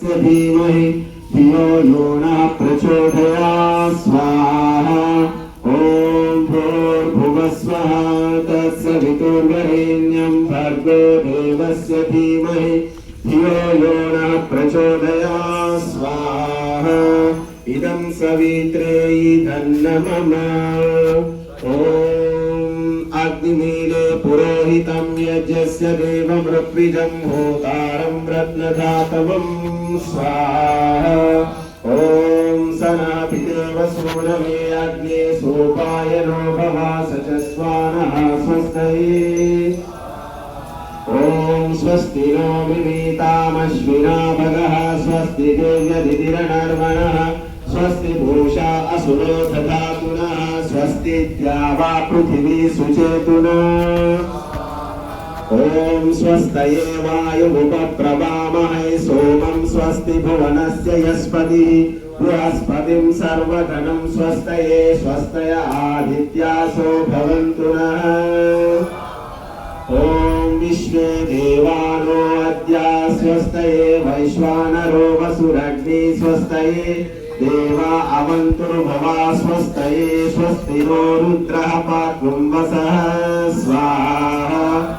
स धीमहि धियो यो नः प्रचोदयात् स्वाहा ॐ भूर्भुवस्वः तत्सवितुर्वरेण्यं भर्गो देवस्य धीमहि। धियो यो नः प्रचोदयात् स्वाहा। इदं सवित्रे ॐ अग्निमीले पुरोहितं यज्ञस्य देवं ऋत्विजं होतारं रत्नधातवं। स्वाहा। ॐ सनाभिदेव सूनमे अग्ने सोपायनो भवास च स्वानः स्वस्तये। ॐ स्वस्ति नो भगः, स्वस्ति स्वस्ति भूषा असुरो दधातुनः स्वस्ति द्यावा पृथिवी सुचेतुना ॐ स्वस्तये वायुमुपप्रवामहे सोमं स्वस्ति भुवनस्य यस्पतिः बृहस्पतिं सर्वधनं स्वस्तये स्वस्तय आदित्यासो भवन्तु नः ॐ विश्वे देवानो अद्या स्वस्तये वैश्वानरो वसुरग्नि स्वस्तये देवा अवन्तुर्भवा स्वस्तये स्वस्ति नो रुद्रः पात्वं वस